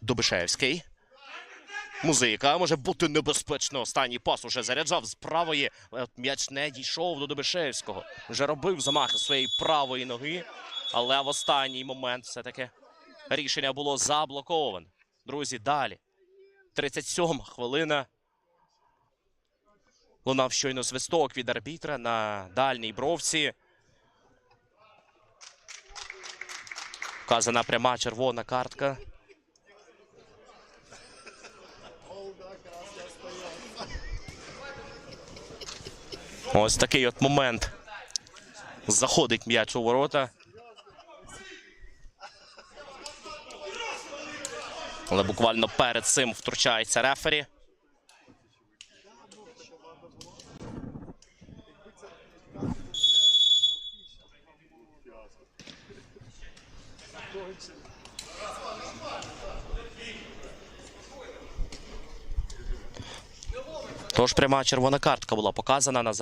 Добишевський. Музика може бути небезпечно. Останній пас уже заряджав з правої. М'яч не дійшов до Добишевського. Вже робив замахи своєї правої ноги. Але в останній момент все-таки рішення було заблоковане. Друзі, далі. 37 хвилина. Лунав щойно свисток від арбітра на дальній бровці. Вказана пряма червона картка. Ось такий от момент. Заходить м'яч у ворота. Але буквально перед цим втручається рефері. Тож пряма червона картка була показана на